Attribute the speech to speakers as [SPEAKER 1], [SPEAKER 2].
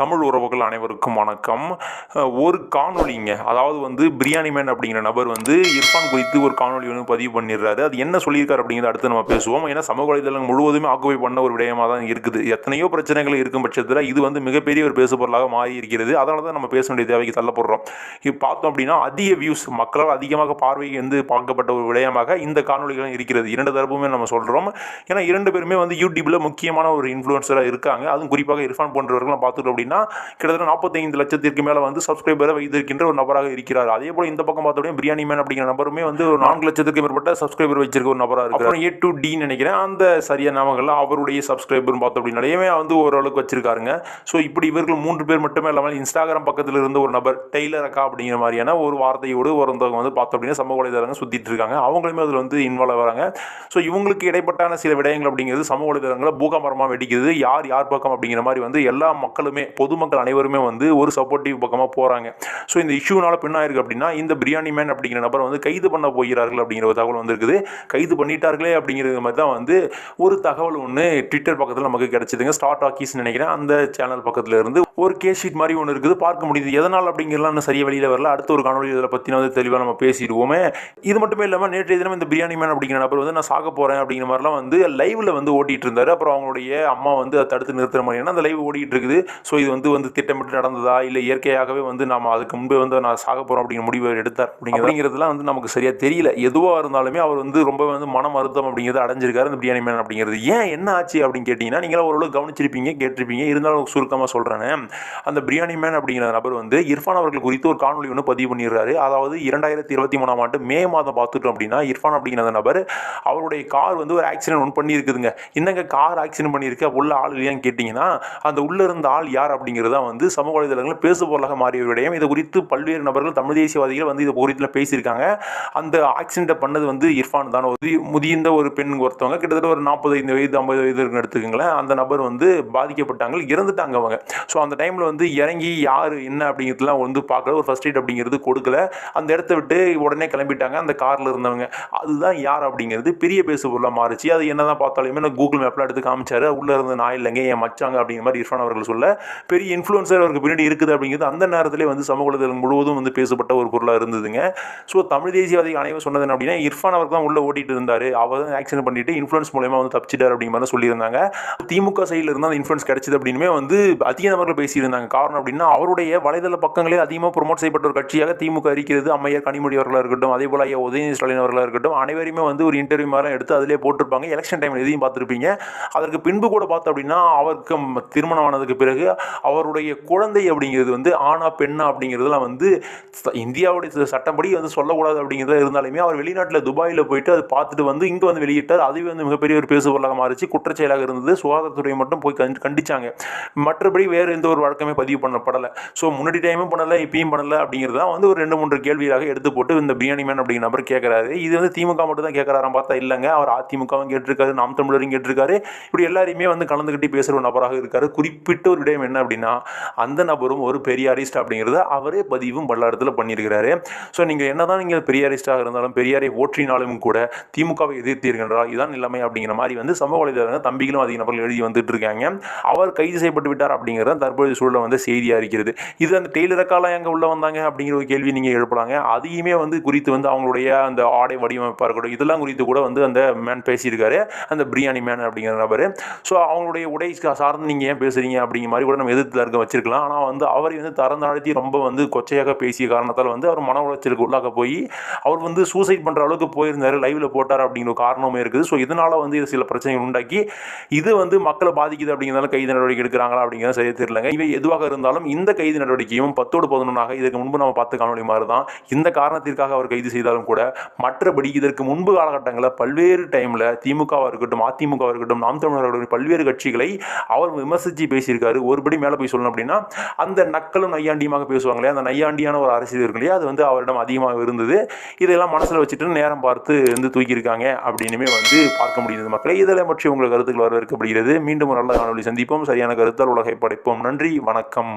[SPEAKER 1] தமிழ் உறவுகள் அனைவருக்கும் வணக்கம். ஒரு காணொளிங்க. அதாவது வந்து பிரியாணி மேன் அப்படிங்கிற நபர் வந்து இர்ஃபான் குறித்து ஒரு காணொலி வந்து பதிவு பண்ணிடுறாரு அது என்ன சொல்லியிருக்காரு அப்படிங்கிறத அடுத்து நம்ம பேசுவோம். ஏன்னா சமூக வலைதளங்கள் முழுவதுமே ஆக்குபை பண்ண ஒரு விடயமாக தான் இருக்குது. எத்தனையோ பிரச்சனைகள் இருக்கும் பட்சத்தில் இது வந்து மிகப்பெரிய ஒரு பேசுபொருளாக மாறி இருக்கிறது அதனால தான் நம்ம பேச வேண்டிய தேவைக்கு தள்ளப்படுறோம். இப்போ பார்த்தோம் அப்படின்னா அதிக வியூஸ் மக்களால் அதிகமாக பார்வை வந்து பார்க்கப்பட்ட ஒரு விடயமாக இந்த காணொலிகளும் இருக்கிறது. இரண்டு தரப்புமே நம்ம சொல்கிறோம் ஏன்னா இரண்டு பேருமே வந்து யூடியூப்பில் முக்கியமான ஒரு இன்ஃப்ளூயன்சராக இருக்காங்க. அதுவும் குறிப்பாக இர்ஃபான் போன்றவர்கள் பார்த்துட்டோம் அப்படின்னா கிட்டத்தட்ட நாற்பத்தைந்து லட்சத்திற்கு மேலே வந்து சப்ஸ்கிரைபரை வைத்திருக்கின்ற ஒரு நபராக இருக்கிறார். அதே போல் இந்த பக்கம் பார்த்தோம் பிரியாணி மேன் அப்படிங்கிற நபருமே வந்து ஒரு நான்கு லட்சத்துக்கு மேற்பட்ட சப்ஸ்கிரைபர் வச்சிருக்க ஒரு நபராக இருக்கு அப்புறம் ஏ டு டி நினைக்கிறேன். அந்த சரியான நாமங்கள் அவருடைய சப்ஸ்கிரைபர் பார்த்தோம் அப்படின்னாலேயுமே வந்து ஓரளவுக்கு வச்சிருக்காருங்க. ஸோ இப்படி இவர்கள் மூன்று பேர் மட்டுமே இல்லாமல் இன்ஸ்டாகிராம் பக்கத்தில் இருந்த ஒரு நபர் டெய்லர் அக்கா அப்படிங்கிற மாதிரியான ஒரு வார்த்தையோடு ஒருத்தவங்க வந்து பார்த்தோம் அப்படின்னா சமூக வலைதளங்கள் சுற்றிட்டு இருக்காங்க. அவங்களுமே அதில் வந்து இன்வால்வ் வராங்க. ஸோ இவங்களுக்கு இடைப்பட்டான சில விடயங்கள் அப்படிங்கிறது சமூக வலைதளங்களில் பூகமரமாக வெடிக்குது. யார் யார் பக்கம் அப்படிங்கிற மாதிரி வந்து எல்லா மக்களுமே பொதுமக்கள் அனைவருமே வந்து ஒரு சப்போர்ட்டிவ் பக்கமாக போகிறாங்க ஸோ இந்த இஷ்யூனால பின்னாயிருக்கு அப்படின்னா இந்த பிரியாணி மேன் அப்படிங்கிற நபர் வந்து கைது பண்ண போகிறார்கள் அப்படிங்கிற ஒரு தகவல் வந்திருக்குது. கைது பண்ணிட்டார்களே அப்படிங்கிறது மாதிரி தான் வந்து ஒரு தகவல் ஒன்று ட்விட்டர் பக்கத்தில் நமக்கு கிடச்சிதுங்க. ஸ்டார்ட் ஆக்கீஸ் நினைக்கிறேன். அந்த சேனல் பக்கத்தில் இருந்து ஒரு கேஸ் ஷீட் மாதிரி ஒன்று இருக்குது. பார்க்க முடியுது. எதனால் அப்படிங்கிறலாம் இன்னும் சரியாக வெளியில் வரல. அடுத்த ஒரு காணொலி இதில் பற்றின வந்து தெளிவாக நம்ம பேசிடுவோமே. இது மட்டுமே இல்லாமல் நேற்றைய தினம் இந்த பிரியாணி மேன் அப்படிங்கிற நபர் வந்து நான் சாக போகிறேன் அப்படிங்கிற மாதிரிலாம் வந்து லைவில் வந்து ஓட்டிகிட்டு இருந்தார். அப்புறம் அவங்களுடைய அம்மா வந்து அதை தடுத்து நிறுத்துற மாதிரியான அந்த லைவ் ஓடிட்டு இருக்குது. ஸோ இது வந்து வந்து திட்டமிட்டு நடந்ததா? இல்லை இயற்கையாகவே வந்து நம்ம அதுக்கு முன்பே வந்து நான் சாக போகிறோம் அப்படிங்கிற முடிவு எடுத்தார் அப்படிங்கிறதுலாம் வந்து நமக்கு சரியாக தெரியல. எதுவாக இருந்தாலுமே அவர் வந்து ரொம்ப வந்து மன மருத்துவம் அப்படிங்கிறது அடைஞ்சிருக்காரு அந்த பிரியாணி மேன் அப்படிங்கிறது. ஏன் என்ன ஆச்சு அப்படின்னு கேட்டிங்கன்னா நீங்களும் ஓரளவு கவனிச்சிருப்பீங்க கேட்டிருப்பீங்க. இருந்தாலும் சுருக்கமாக சொல்கிறேன் அந்த பிரியாணி மேன் அப்படிங்கிற நபர் வந்து இர்ஃபான் அவர்கள் குறித்து ஒரு காணொலி ஒன்று பதிவு பண்ணிடுறாரு அதாவது இரண்டாயிரத்தி இருபத்தி மூணாம் ஆண்டு மே மாதம் பார்த்துட்டோம் அப்படின்னா இர்ஃபான் அப்படிங்கிற நபர் அவருடைய கார் வந்து ஒரு ஆக்சிடென்ட் ஒன்று பண்ணியிருக்குதுங்க. என்னங்க கார் ஆக்சிடென்ட் பண்ணியிருக்க? உள்ள ஆள் இல்லையான்னு கேட்டிங்கன்னா அந்த உள்ள இருந்த ஆள் யார் அப்படிங்கிறது தான் வந்து சமூக வலைதளங்களில் பேசு பொருளாக மாறிய விடயம் இது குறித்து பல்வேறு நபர்கள் தமிழ் தேசியவாதிகள் வந்து இது குறித்து பேசியிருக்காங்க. அந்த ஆக்சிடென்ட்டை பண்ணது வந்து இர்ஃபான் தான். ஒரு முதிர்ந்த ஒரு பெண் ஒருத்தவங்க கிட்டத்தட்ட ஒரு நாற்பது ஐந்து வயது ஐம்பது வயது எடுத்துக்கோங்களேன் எடுத்துக்கங்களேன். அந்த நபர் வந்து பாதிக்கப்பட்டாங்க இறந்துட்டாங்க அவங்க. ஸோ அந்த டைமில் வந்து இறங்கி யார் என்ன அப்படிங்கிறதுலாம் வந்து பார்க்கல. ஒரு ஃபர்ஸ்ட் எய்ட் அப்படிங்கிறது கொடுக்கல. அந்த இடத்த விட்டு உடனே கிளம்பிட்டாங்க. அந்த காரில் இருந்தவங்க. அதுதான் யார் அப்படிங்கிறது பெரிய பேசு பொருளாக மாறுச்சு. அது என்ன தான் பார்த்தாலுமே நான் கூகுள் மேப்பில் எடுத்து காமிச்சாரு. உள்ளே இருந்த நான் இல்லைங்க என் மச்சாங்க அப்படிங்கிற மாதிரி இர்ஃபான் அவர்கள் சொல்ல பெரிய இன்ஃப்ளூன்சர் அவருக்கு பின்னாடி இருக்குது அப்படிங்கிறது அந்த நேரத்திலே வந்து சமூக வலைதளம் முழுவதும் வந்து பேசப்பட்ட ஒரு பொருளாக இருந்ததுங்க. ஸோ தமிழ் தேசியவாதி அனைவரும் சொன்னது அப்படின்னா இர்ஃபான் அவர் தான் உள்ளே ஓட்டிட்டு இருந்தார். அவர் தான் ஆக்சிடென்ட் பண்ணிட்டு இன்ஃப்ளூன்ஸ் மூலயமா வந்து தப்பிச்சிட்டார் அப்படிங்கிற மாதிரி சொல்லியிருந்தாங்க. திமுக சைடில் இருந்தால் அந்த இன்ஃப்ளூன்ஸ் கிடைச்சது அப்படின்னுமே வந்து அதிக நபர்கள் பேசியிருந்தாங்க. காரணம் அப்படின்னா அவருடைய வலைதள பக்கங்களே அதிகமாக ப்ரொமோட் செய்யப்பட்ட ஒரு கட்சியாக திமுக இருக்கிறது அம்மையார் கனிமொழி அவர்களாக இருக்கட்டும் அதே போல் ஐயா உதயநிதி ஸ்டாலின் அவர்களாக இருக்கட்டும் அனைவருமே வந்து ஒரு இன்டர்வியூ மாதிரி எடுத்து அதிலே போட்டிருப்பாங்க. எலெக்ஷன் டைம் எதையும் பார்த்துருப்பீங்க. அதற்கு பின்பு கூட பார்த்தோம் அப்படின்னா அவருக்கு திருமணம் ஆனதுக்கு பிறகு அவருடைய குழந்தை அப்படிங்கிறது வந்து ஆணா பெண்ணா அப்படிங்கிறதுலாம் வந்து இந்தியாவுடைய சட்டப்படி வந்து சொல்லக்கூடாது அப்படிங்கிறது இருந்தாலுமே அவர் வெளிநாட்டில் துபாயில் போயிட்டு அது பார்த்துட்டு வந்து இங்கே வந்து வெளியிட்டார். அதுவே வந்து மிகப்பெரிய ஒரு பேசுபொருளாக மாறிச்சு. குற்றச்செயலாக இருந்தது. சுகாதாரத்துறை மட்டும் போய் கண்டிச்சாங்க. மற்றபடி வேறு எந்த ஒரு வழக்கமே பதிவு பண்ணப்படலை. ஸோ முன்னாடி டைமும் பண்ணலை இப்பயும் பண்ணலை அப்படிங்கிறது தான் வந்து ஒரு ரெண்டு மூன்று கேள்வியாக எடுத்து போட்டு இந்த பிரியாணி மேன் அப்படிங்கிற நபர் கேட்குறாரு இது வந்து திமுக மட்டும் தான் கேட்குறாராம் பார்த்தா இல்லைங்க. அவர் அதிமுகவும் கேட்டிருக்காரு நாம் தமிழரும் கேட்டிருக்காரு. இப்படி எல்லாரையுமே வந்து கலந்துக்கிட்டு பேசுகிற ஒரு நபராக இருக்காரு. குறிப்பிட்ட ஒரு விடயம் என்ன அப்படின்னா அந்த நபரும் ஒரு பெரியாரிஸ்ட் அப்படிங்கிறத அவரே பதிவும் பல்லாரத்தில் பண்ணியிருக்கிறாரு. ஸோ நீங்கள் என்னதான் நீங்கள் பெரியாரிஸ்டாக இருந்தாலும் பெரியாரை ஓற்றினாலும் கூட திமுகவை எதிர்த்தீர்கள் இதான் நிலைமை அப்படிங்கிற மாதிரி வந்து சமூக வலைதளங்கள் தம்பிகளும் அதிக நபர்கள் எழுதி வந்துட்டு இருக்காங்க அவர் கைது செய்யப்பட்டு விட்டார் அப்படிங்கிறத தற்போதைய சூழல வந்து செய்தியாக இருக்கிறது. இது அந்த டெய்லருக்காலாம் எங்கே உள்ள வந்தாங்க அப்படிங்கிற ஒரு கேள்வி நீங்கள் எழுப்பலாங்க. அதையுமே வந்து குறித்து வந்து அவங்களுடைய அந்த ஆடை வடிவமைப்பாக இருக்கட்டும் இதெல்லாம் குறித்து கூட வந்து அந்த மேன் பேசியிருக்காரு. அந்த பிரியாணி மேன் அப்படிங்கிற நபர். ஸோ அவங்களுடைய உடை சார்ந்து நீங்கள் ஏன் பேசுறீங்க அப்படிங்கிற மாதிரி கூட நம்ம எதிர்த்து இருக்க வச்சிருக்கலாம். ஆனால் வந்து அவரை வந்து தரந்தாழ்த்தி ரொம்ப வந்து கொச்சையாக பேசிய காரணத்தால் வந்து அவர் மன உளைச்சலுக்கு உள்ளாக போய் அவர் வந்து சூசைட் பண்ணுற அளவுக்கு போயிருந்தாரு. லைவில் போட்டார் அப்படிங்கிற ஒரு காரணமும் இருக்குது. ஸோ இதனால் வந்து இது சில பிரச்சனைகள் உண்டாக்கி இது வந்து மக்களை பாதிக்குது அப்படிங்கிறதால கைது நடவடிக்கை எடுக்கிறாங்களா அப்படிங்கிறத சரியாக தெரியலங்க. இவை எதுவாக இருந்தாலும் இந்த கைது நடவடிக்கையும் பத்தோடு பதினொன்றாக இதற்கு முன்பு நம்ம பார்த்து காணொலி மாதிரி தான் இந்த காரணத்திற்காக அவர் கைது செய்தாலும் கூட மற்றபடி இதற்கு முன்பு காலகட்டங்களில் பல்வேறு டைமில் திமுகவாக இருக்கட்டும் அதிமுகவாக இருக்கட்டும் நாம் தமிழர் இருக்கட்டும் பல்வேறு கட்சிகளை அவர் விமர்சித்து பேசியிருக்காரு. ஒருபடி மேலே போய் சொல்லணும் அப்படின்னா அந்த நக்கலும் நையாண்டியுமாக பேசுவாங்களே அந்த நையாண்டியான ஒரு அரசியல் இருக்கு இல்லையா? அது வந்து அவரிடம் அதிகமாக இருந்தது. இதெல்லாம் மனசில் வச்சுட்டு நேரம் பார்த்து வந்து தூக்கியிருக்காங்க அப்படின்னுமே வந்து பார்க்க முடியுது மக்களை. இதில் பற்றி உங்கள் கருத்துக்கள் வரவேற்கப்படுகிறது. மீண்டும் ஒரு நல்ல காணொலி சந்திப்போம். சரியான கருத்தால் உலகை படைப்போம். நன்றி. வணக்கம்.